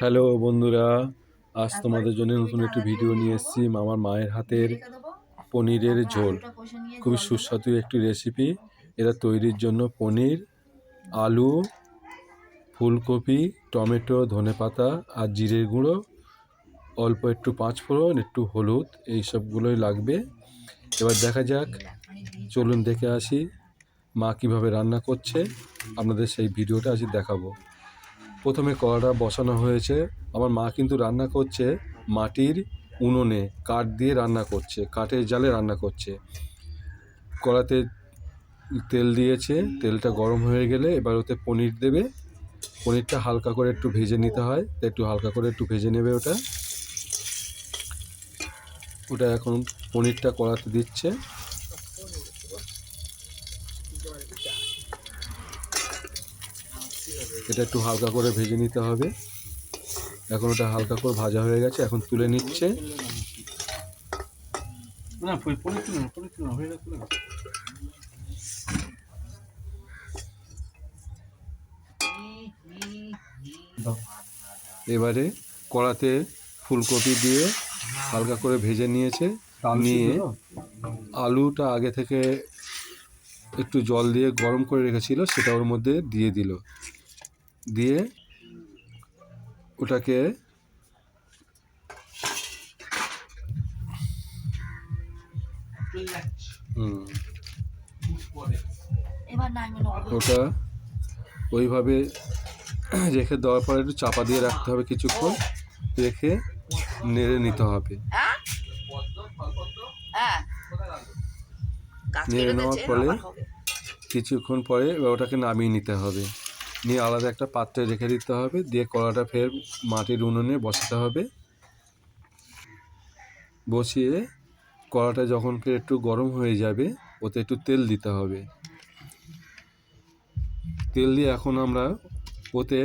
Hello বন্ধুরা, আজ তোমাদের জন্য নতুন একটি ভিডিও নিয়ে এসেছি, আমার মায়ের হাতের পনিরের ঝোল। খুবই সুস্বাদু একটি রেসিপি এটা তৈরির জন্য পনির, আলু, ফুলকপি, টমেটো, ধনেপাতা আর জিরের গুঁড়ো, অল্প একটু পাঁচফোড়ন একটু হলুদ, এই সবগুলোই লাগবে। এবার দেখা যাক, চলুন দেখে আসি মা কীভাবে রান্না করছে। আপনাদের সেই ভিডিওটা আজ দেখাবো। প্রথমে কড়াটা বসানো হয়েছে। আমার মা কিন্তু রান্না করছে মাটির উনুনে, কাঠ দিয়ে রান্না করছে, কাঠের জালে রান্না করছে। কড়াতে তেল দিয়েছে, তেলটা গরম হয়ে গেলে এবার ওতে পনির দেবে। পনিরটা হালকা করে একটু ভেজে নিতে হয় তো একটু হালকা করে একটু ভেজে নেবে ওটা। ওটা এখন পনিরটা কড়াতে দিচ্ছে। এটা একটু হালকা করে ভেজে নিতে হবে। এখন ওটা হালকা করে ভাজা হয়ে গেছে এখন তুলে নিচ্ছে। এবারে কড়াতে ফুলকপি দিয়ে হালকা করে ভেজে নিয়েছে নিয়ে আলুটা আগে থেকে একটু জল দিয়ে গরম করে রেখেছিল সেটা ওর মধ্যে দিয়ে দিল। দিয়ে ওটাকে ওটা ওইভাবে রেখে দেওয়ার পরে একটু চাপা দিয়ে রাখতে হবে কিছুক্ষণ। রেখে নেড়ে নিতে হবে। হ্যাঁ? হ্যাঁ। নেড়ে নেওয়ার ফলে কিছুক্ষণ পরে ওটাকে নামিয়ে নিতে হবে। নিয়ে আলাদা একটা পাত্রে রেখে দিতে হবে, দিয়ে কড়াটা ফের মাটির উনুনে বসাতে হবে। বসিয়ে কড়াটা যখন ফের একটু গরম হয়ে যাবে, ওতে একটু তেল দিতে হবে। তেল দিয়ে এখন আমরা ওতে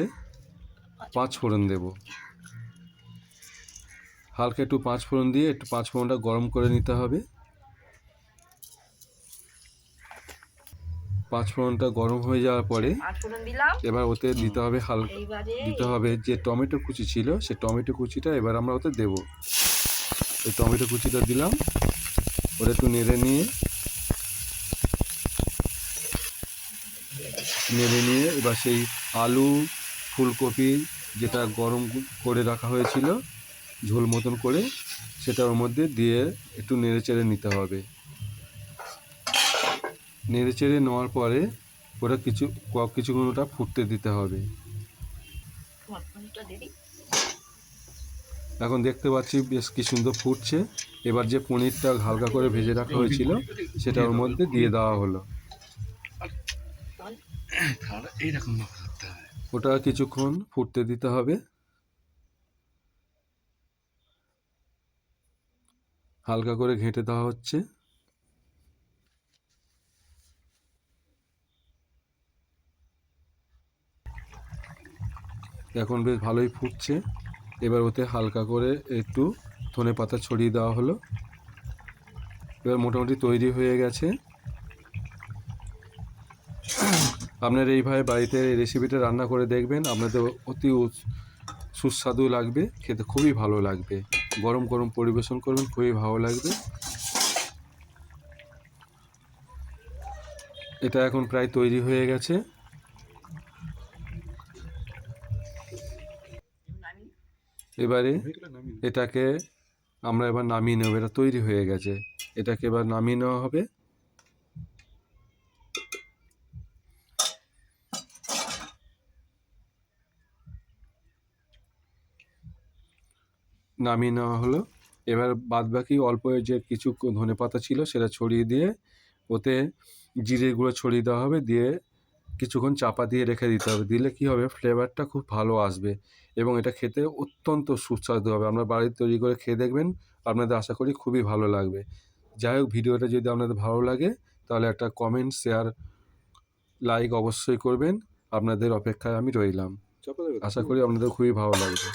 পাঁচ ফোড়ন দেব। হালকা একটু পাঁচ ফোড়ন দিয়ে একটু পাঁচ ফোড়নটা গরম করে নিতে হবে। পাঁচ ফোড়নটা গরম হয়ে যাওয়ার পরে দিলাম। এবার ওতে দিতে হবে হালকা। দিতে হবে যে টমেটো কুচি ছিল সে টমেটো কুচিটা এবার আমরা ওতে দেব। এই টমেটো কুচিটা দিলাম। ওটা একটু নেড়ে নিয়ে। নেড়ে নিয়ে এবার সেই আলু ফুলকপি যেটা গরম করে রাখা হয়েছিল ঝোল মতন করে সেটা ওর মধ্যে দিয়ে একটু নেড়ে চেড়ে নিতে হবে। নেড়ে চেড়ে নেওয়ার পরে ওটা কিছু কিছুক্ষণ ওটা ফুটতে দিতে হবে। এখন দেখতে পাচ্ছি বেশ কি সুন্দর ফুটছে। এবার যে পনিরটা হালকা করে ভেজে রাখা হয়েছিল, সেটা ওর মধ্যে দিয়ে দেওয়া হলো। ওটা কিছুক্ষণ ফুটতে দিতে হবে। হালকা করে ঘেঁটে দেওয়া হচ্ছে। এখন বেশ ভালোই ফুটছে। এবার ওতে হালকা করে একটু ধনে পাতা ছড়িয়ে দেওয়া হলো। এবার মোটামুটি তৈরি হয়ে গেছে। আপনারা এইভাবে বাড়িতে এই রেসিপিটা রান্না করে দেখবেন। আপনাদের অতি সুস্বাদু লাগবে, খেতে খুবই ভালো লাগবে। গরম গরম পরিবেশন করবেন, খুবই ভালো লাগবে। এটা এখন প্রায় তৈরি হয়ে গেছে। এবারে এটাকে আমরা এবার নামিয়ে নেব। এটা তৈরি হয়ে গেছে। এটাকে এবার নামিয়ে নেওয়া হবে। নামিয়ে নেওয়া হলো। এবার বাদবাকি অল্প যে কিছু ধনে পাতা ছিল সেটা ছড়িয়ে দিয়ে ওতে জিরে গুঁড়ো ছড়িয়ে দেওয়া হবে। দিয়ে কিছুক্ষণ চাপা দিয়ে রেখে দিতে হবে। দিলে কি হবে? ফ্লেভারটা খুব ভালো আসবে এবং এটা খেতে অত্যন্ত সুস্বাদু হবে। আপনার বাড়িতে তৈরি করে খেয়ে দেখবেন আপনাদের আশা করি খুবই ভালো লাগবে। যাই হোক ভিডিওটা যদি আপনাদের ভালো লাগে তাহলে একটা কমেন্ট শেয়ার লাইক অবশ্যই করবেন। আপনাদের অপেক্ষায় আমি রইলাম। আশা করি আপনাদের খুবই ভালো লাগবে।